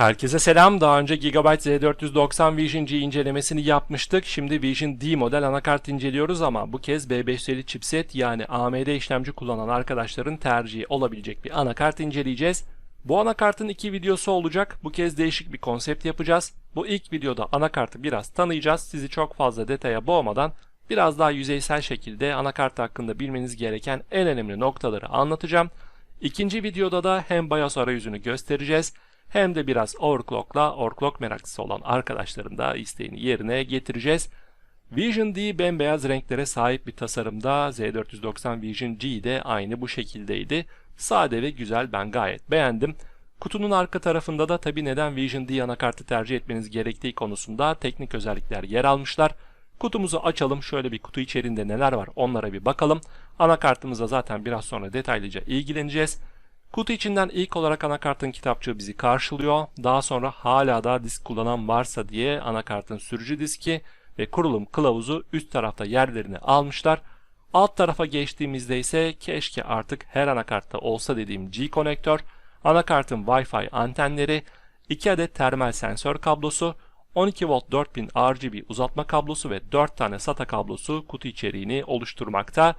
Herkese selam. Daha önce Gigabyte Z490 Vision G incelemesini yapmıştık. Şimdi Vision D model anakart inceliyoruz ama bu kez B550 chipset yani AMD işlemci kullanan arkadaşların tercihi olabilecek bir anakart inceleyeceğiz. Bu anakartın iki videosu olacak. Bu kez değişik bir konsept yapacağız. Bu ilk videoda anakartı biraz tanıyacağız. Sizi çok fazla detaya boğmadan biraz daha yüzeysel şekilde anakart hakkında bilmeniz gereken en önemli noktaları anlatacağım. İkinci videoda da hem BIOS arayüzünü göstereceğiz hem de biraz overclock'la overclock meraklısı olan arkadaşların da isteğini yerine getireceğiz. Vision D bembeyaz renklere sahip bir tasarımda Z490 Vision G de aynı bu şekildeydi. Sade ve güzel ben gayet beğendim. Kutunun arka tarafında da tabi neden Vision D anakartı tercih etmeniz gerektiği konusunda teknik özellikler yer almışlar. Kutumuzu açalım şöyle bir kutu içerisinde neler var onlara bir bakalım. Anakartımıza zaten biraz sonra detaylıca ilgileneceğiz. Kutu içinden ilk olarak anakartın kitapçığı bizi karşılıyor. Daha sonra hala da disk kullanan varsa diye anakartın sürücü diski ve kurulum kılavuzu üst tarafta yerlerini almışlar. Alt tarafa geçtiğimizde ise keşke artık her anakartta olsa dediğim G konektör, anakartın Wi-Fi antenleri, 2 adet termal sensör kablosu, 12 volt 4000 RGB uzatma kablosu ve 4 tane SATA kablosu kutu içeriğini oluşturmakta.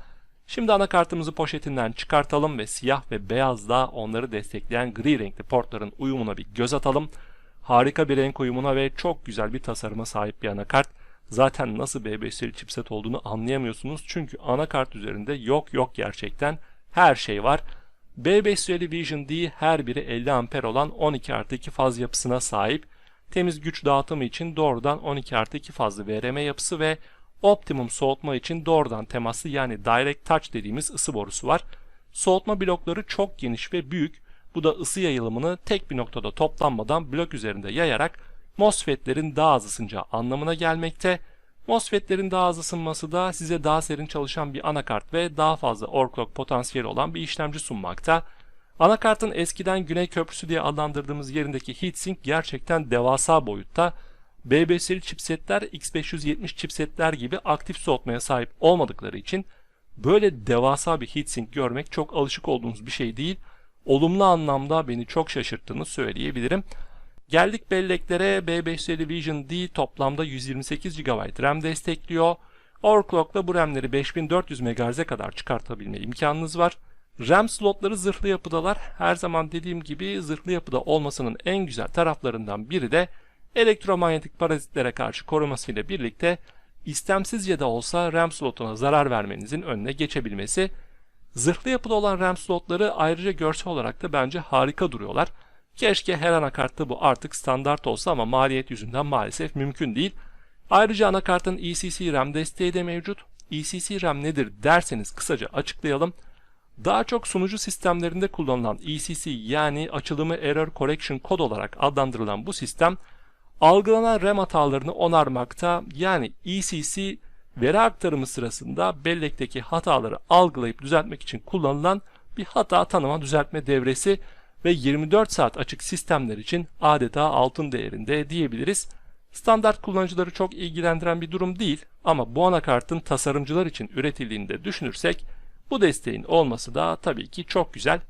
Şimdi anakartımızı poşetinden çıkartalım ve siyah ve beyazda onları destekleyen gri renkli portların uyumuna bir göz atalım. Harika bir renk uyumuna ve çok güzel bir tasarıma sahip bir anakart. Zaten nasıl B5'li chipset olduğunu anlayamıyorsunuz çünkü anakart üzerinde yok yok gerçekten her şey var. B550 Vision D her biri 50 amper olan 12 artı 2 faz yapısına sahip. Temiz güç dağıtımı için doğrudan 12 artı 2 fazlı VRM yapısı ve Optimum soğutma için doğrudan temaslı yani direct touch dediğimiz ısı borusu var. Soğutma blokları çok geniş ve büyük. Bu da ısı yayılımını tek bir noktada toplanmadan blok üzerinde yayarak MOSFET'lerin daha az ısınacağı anlamına gelmekte. MOSFET'lerin daha az ısınması da size daha serin çalışan bir anakart ve daha fazla overclock potansiyeli olan bir işlemci sunmakta. Anakartın eskiden Güney Köprüsü diye adlandırdığımız yerindeki heatsink gerçekten devasa boyutta. B5'li chipsetler X570 chipsetler gibi aktif soğutmaya sahip olmadıkları için böyle devasa bir heatsink görmek çok alışık olduğumuz bir şey değil. Olumlu anlamda beni çok şaşırttığını söyleyebilirim. Geldik belleklere B550 Vision D toplamda 128 GB RAM destekliyor. Overclock'la bu RAM'leri 5400 MHz'e kadar çıkartabilme imkanınız var. RAM slotları zırhlı yapıdalar. Her zaman dediğim gibi zırhlı yapıda olmasının en güzel taraflarından biri de elektromanyetik parazitlere karşı korumasıyla birlikte istemsizce de olsa RAM slotuna zarar vermenizin önüne geçebilmesi. Zırhlı yapıda olan RAM slotları ayrıca görsel olarak da bence harika duruyorlar. Keşke her anakartta bu artık standart olsa ama maliyet yüzünden maalesef mümkün değil. Ayrıca anakartın ECC RAM desteği de mevcut. ECC RAM nedir derseniz kısaca açıklayalım. Daha çok sunucu sistemlerinde kullanılan ECC yani açılımı Error Correction kod olarak adlandırılan bu sistem algılanan RAM hatalarını onarmakta yani ECC veri aktarımı sırasında bellekteki hataları algılayıp düzeltmek için kullanılan bir hata tanıma düzeltme devresi ve 24 saat açık sistemler için adeta altın değerinde diyebiliriz. Standart kullanıcıları çok ilgilendiren bir durum değil ama bu anakartın tasarımcılar için üretildiğini de düşünürsek bu desteğin olması da tabii ki çok güzel.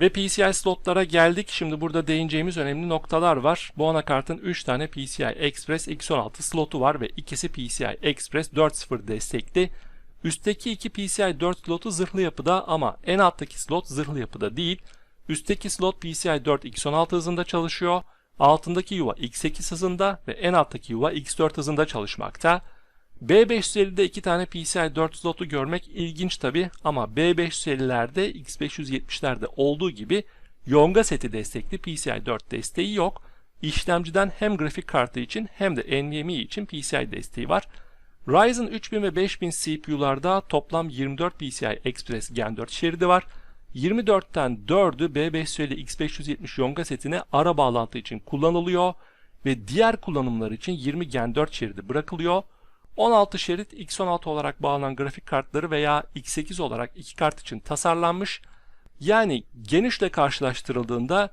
Ve PCI slotlara geldik. Şimdi burada değineceğimiz önemli noktalar var. Bu anakartın 3 tane PCI Express X16 slotu var ve ikisi PCI Express 4.0 destekli. Üstteki iki PCI 4 slotu zırhlı yapıda ama en alttaki slot zırhlı yapıda değil. Üstteki slot PCI 4 X16 hızında çalışıyor. Altındaki yuva X8 hızında ve en alttaki yuva X4 hızında çalışmakta. B550'de iki tane PCI 4 slotu görmek ilginç tabi ama B550'lerde X570'lerde olduğu gibi Yonga seti destekli PCI 4 desteği yok. İşlemciden hem grafik kartı için hem de NVMe için PCI desteği var. Ryzen 3000 ve 5000 CPU'larda toplam 24 PCI Express Gen 4 şeridi var. 24'ten 4'ü B550 X570 Yonga setine ara bağlantı için kullanılıyor ve diğer kullanımlar için 20 Gen 4 şeridi bırakılıyor. 16 şerit X16 olarak bağlanan grafik kartları veya X8 olarak iki kart için tasarlanmış. Yani genişle karşılaştırıldığında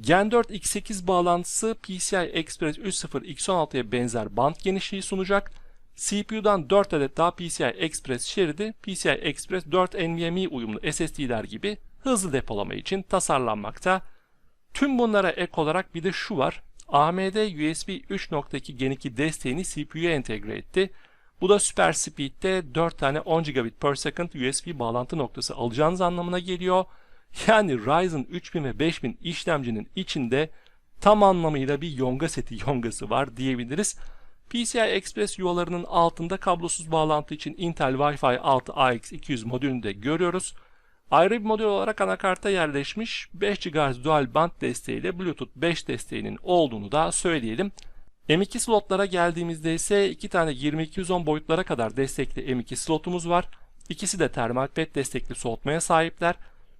Gen 4 X8 bağlantısı PCI Express 3.0 X16'ya benzer band genişliği sunacak. CPU'dan 4 adet daha PCI Express şeridi PCI Express 4 NVMe uyumlu SSD'ler gibi hızlı depolama için tasarlanmakta. Tüm bunlara ek olarak bir de şu var. AMD USB 3.2 Gen 2 desteğini CPU'ya entegre etti. Bu da Super Speed'de 4 tane 10 gigabit per second USB bağlantı noktası alacağınız anlamına geliyor. Yani Ryzen 3000 ve 5000 işlemcinin içinde tam anlamıyla bir yonga seti yongası var diyebiliriz. PCI Express yuvalarının altında kablosuz bağlantı için Intel Wi-Fi 6 AX200 modülünü de görüyoruz. Ayrı bir modül olarak anakarta yerleşmiş 5 GHz dual band desteğiyle Bluetooth 5 desteğinin olduğunu da söyleyelim. M2 slotlara geldiğimizde ise iki tane 2210 boyutlara kadar destekli M2 slotumuz var. İkisi de termal pet destekli soğutmaya sahipler.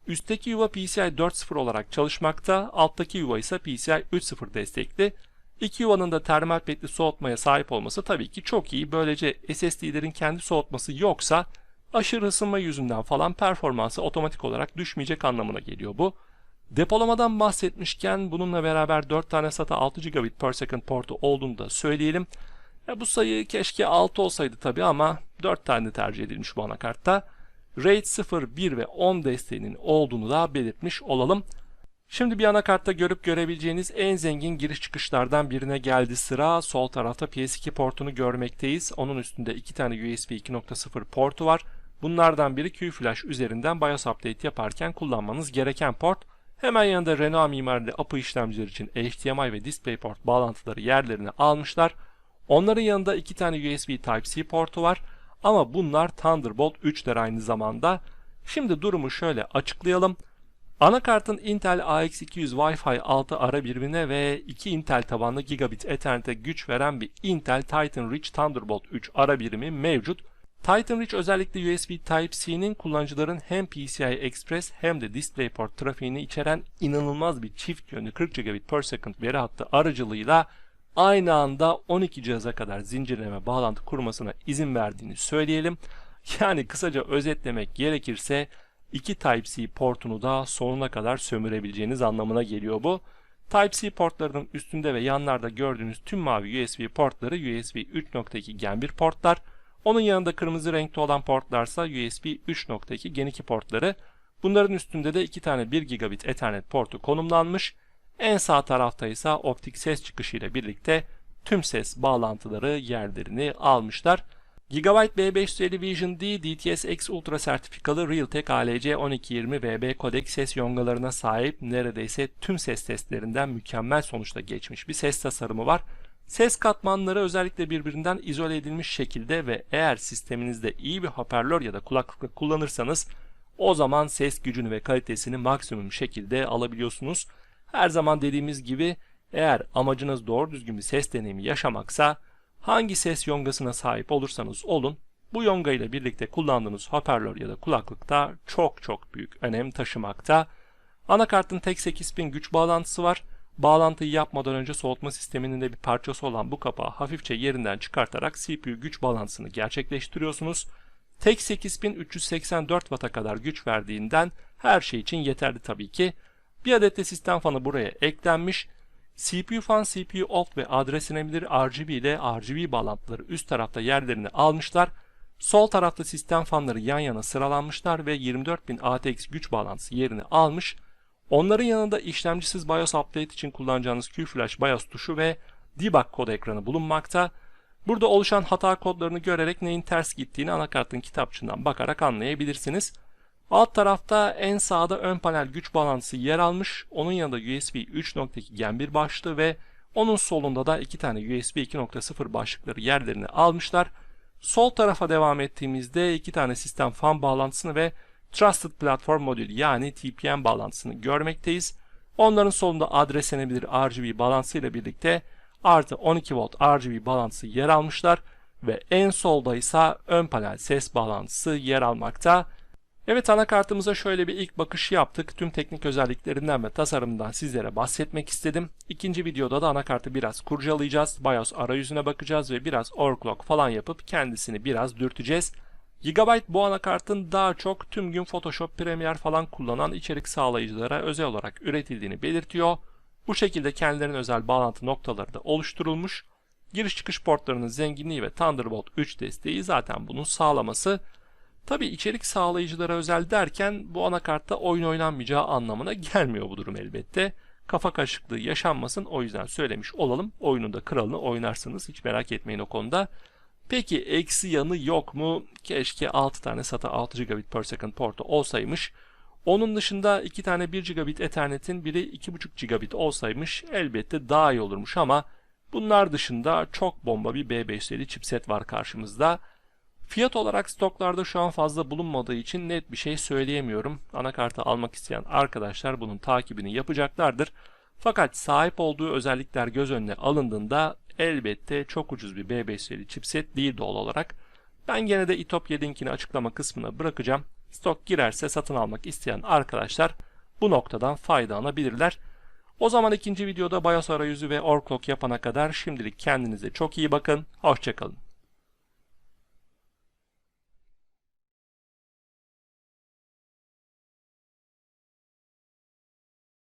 Üstteki yuva PCI 4.0 olarak çalışmakta, alttaki yuva ise PCI 3.0 destekli. İki yuvanın da termal petli soğutmaya sahip olması tabii ki çok iyi. Böylece SSD'lerin kendi soğutması yoksa aşırı ısınma yüzünden falan performansı otomatik olarak düşmeyecek anlamına geliyor bu. Depolamadan bahsetmişken bununla beraber 4 tane SATA 6 gigabit per second portu olduğunu da söyleyelim. Ya bu sayı keşke 6 olsaydı tabi ama 4 tane tercih edilmiş bu anakartta. RAID 0, 1 ve 10 desteğinin olduğunu da belirtmiş olalım. Şimdi bir anakartta görüp görebileceğiniz en zengin giriş çıkışlardan birine geldi sıra. Sol tarafta PS2 portunu görmekteyiz. Onun üstünde iki tane USB 2.0 portu var. Bunlardan biri Q-Flash üzerinden BIOS update yaparken kullanmanız gereken port. Hemen yanında Renault mimarili API işlemciler için HDMI ve DisplayPort bağlantıları yerlerini almışlar. Onların yanında iki tane USB Type-C portu var. Ama bunlar Thunderbolt 3'ler aynı zamanda. Şimdi durumu şöyle açıklayalım. Anakartın Intel AX200 Wi-Fi 6 ara birimine ve 2 Intel tabanlı gigabit Ethernet'e güç veren bir Intel Titan Rich Thunderbolt 3 ara birimi mevcut. Titan Rich özellikle USB Type-C'nin kullanıcıların hem PCI Express hem de DisplayPort trafiğini içeren inanılmaz bir çift yönlü 40 gigabit per second veri hattı aracılığıyla aynı anda 12 cihaza kadar zincirleme bağlantı kurmasına izin verdiğini söyleyelim. Yani kısaca özetlemek gerekirse iki Type-C portunu da sonuna kadar sömürebileceğiniz anlamına geliyor bu. Type-C portlarının üstünde ve yanlarda gördüğünüz tüm mavi USB portları USB 3.2 Gen 1 portlar. Onun yanında kırmızı renkte olan portlarsa USB 3.2 Gen 2 portları. Bunların üstünde de iki tane 1 gigabit Ethernet portu konumlanmış. En sağ tarafta ise optik ses çıkışı ile birlikte tüm ses bağlantıları yerlerini almışlar. Gigabyte B550 Vision D DTS-X Ultra sertifikalı Realtek ALC1220 VB kodek ses yongalarına sahip neredeyse tüm ses testlerinden mükemmel sonuçta geçmiş bir ses tasarımı var. Ses katmanları özellikle birbirinden izole edilmiş şekilde ve eğer sisteminizde iyi bir hoparlör ya da kulaklık kullanırsanız o zaman ses gücünü ve kalitesini maksimum şekilde alabiliyorsunuz. Her zaman dediğimiz gibi eğer amacınız doğru düzgün bir ses deneyimi yaşamaksa hangi ses yongasına sahip olursanız olun bu yonga ile birlikte kullandığınız hoparlör ya da kulaklıkta çok çok büyük önem taşımakta. Anakartın tek 8000 güç bağlantısı var. Bağlantıyı yapmadan önce soğutma sisteminin de bir parçası olan bu kapağı hafifçe yerinden çıkartarak CPU güç bağlantısını gerçekleştiriyorsunuz. Tek 8384 Watt'a kadar güç verdiğinden her şey için yeterli tabii ki. Bir adet de sistem fanı buraya eklenmiş. CPU fan, CPU off ve adresinebilir RGB ile RGB bağlantıları üst tarafta yerlerini almışlar. Sol tarafta sistem fanları yan yana sıralanmışlar ve 24000 ATX güç bağlantısı yerini almış. Onların yanında işlemcisiz BIOS Update için kullanacağınız Q-Flash BIOS tuşu ve debug kod ekranı bulunmakta. Burada oluşan hata kodlarını görerek neyin ters gittiğini anakartın kitapçığından bakarak anlayabilirsiniz. Alt tarafta en sağda ön panel güç bağlantısı yer almış. Onun yanında USB 3.2 Gen 1 başlığı ve onun solunda da iki tane USB 2.0 başlıkları yerlerini almışlar. Sol tarafa devam ettiğimizde iki tane sistem fan bağlantısını ve Trusted Platform Modül yani TPM bağlantısını görmekteyiz. Onların solunda adreslenebilir RGB bağlantısı ile birlikte artı 12 volt RGB bağlantısı yer almışlar ve en solda ise ön panel ses bağlantısı yer almakta. Evet anakartımıza şöyle bir ilk bakış yaptık. Tüm teknik özelliklerinden ve tasarımından sizlere bahsetmek istedim. İkinci videoda da anakartı biraz kurcalayacağız. BIOS arayüzüne bakacağız ve biraz overclock falan yapıp kendisini biraz dürteceğiz. Gigabyte bu anakartın daha çok tüm gün Photoshop, Premiere falan kullanan içerik sağlayıcılara özel olarak üretildiğini belirtiyor. Bu şekilde kendilerinin özel bağlantı noktaları da oluşturulmuş. Giriş çıkış portlarının zenginliği ve Thunderbolt 3 desteği zaten bunun sağlaması. Tabi içerik sağlayıcılara özel derken bu anakartta oyun oynanmayacağı anlamına gelmiyor bu durum elbette. kafa karışıklığı yaşanmasın. O yüzden söylemiş olalım. Oyunun da kralını oynarsınız. Hiç merak etmeyin o konuda. Peki eksi yanı yok mu? Keşke 6 tane SATA 6 gigabit per second portu olsaymış. Onun dışında 2 tane 1 gigabit Ethernet'in biri 2.5 gigabit olsaymış elbette daha iyi olurmuş ama bunlar dışında çok bomba bir B550 chipset var karşımızda. Fiyat olarak stoklarda şu an fazla bulunmadığı için net bir şey söyleyemiyorum. Anakartı almak isteyen arkadaşlar bunun takibini yapacaklardır. Fakat sahip olduğu özellikler göz önüne alındığında elbette çok ucuz bir B550 chipset değil doğal olarak. Ben gene de İtopya linkini açıklama kısmına bırakacağım. Stok girerse satın almak isteyen arkadaşlar bu noktadan faydalanabilirler. O zaman ikinci videoda BIOS arayüzü ve overclock yapana kadar şimdilik kendinize çok iyi bakın. Hoşçakalın.